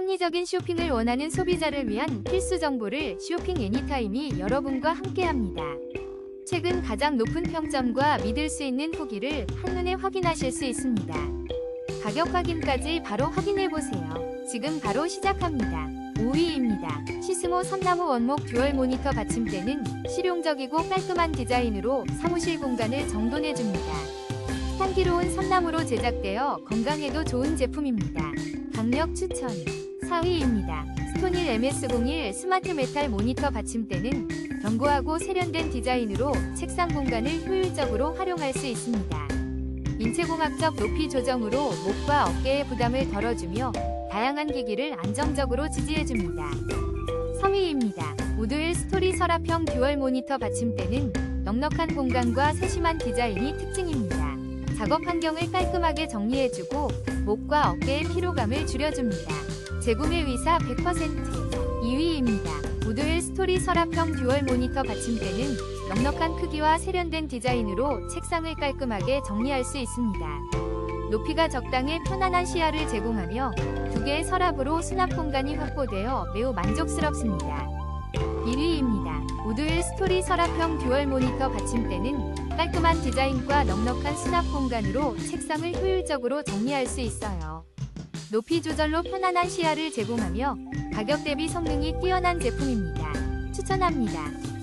합리적인 쇼핑을 원하는 소비자를 위한 필수 정보를 쇼핑 애니타임이 여러분과 함께합니다. 최근 가장 높은 평점과 믿을 수 있는 후기를 한눈에 확인하실 수 있습니다. 가격 확인까지 바로 확인해 보세요. 지금 바로 시작합니다. 5위입니다. 시스모 선나무 원목 듀얼 모니터 받침대는 실용적이고 깔끔한 디자인으로 사무실 공간을 정돈해줍니다. 향기로운 선나무로 제작되어 건강에도 좋은 제품입니다. 강력 추천 4위입니다. 스토닐 MS01 스마트 메탈 모니터 받침대는 견고하고 세련된 디자인으로 책상 공간을 효율적으로 활용할 수 있습니다. 인체공학적 높이 조정으로 목과 어깨의 부담을 덜어주며 다양한 기기를 안정적으로 지지해줍니다. 3위입니다. 우드웰 스토리 서랍형 듀얼 모니터 받침대는 넉넉한 공간과 세심한 디자인이 특징입니다. 작업 환경을 깔끔하게 정리해주고 목과 어깨의 피로감을 줄여줍니다. 재구매 의사 100% 2위입니다. 우드웰 스토리 서랍형 듀얼 모니터 받침대는 넉넉한 크기와 세련된 디자인으로 책상을 깔끔하게 정리할 수 있습니다. 높이가 적당해 편안한 시야를 제공하며 두 개의 서랍으로 수납 공간이 확보되어 매우 만족스럽습니다. 1위입니다. 우드웰 스토리 서랍형 듀얼 모니터 받침대는 깔끔한 디자인과 넉넉한 수납 공간으로 책상을 효율적으로 정리할 수 있어요. 높이 조절로 편안한 시야를 제공하며 가격 대비 성능이 뛰어난 제품입니다. 추천합니다.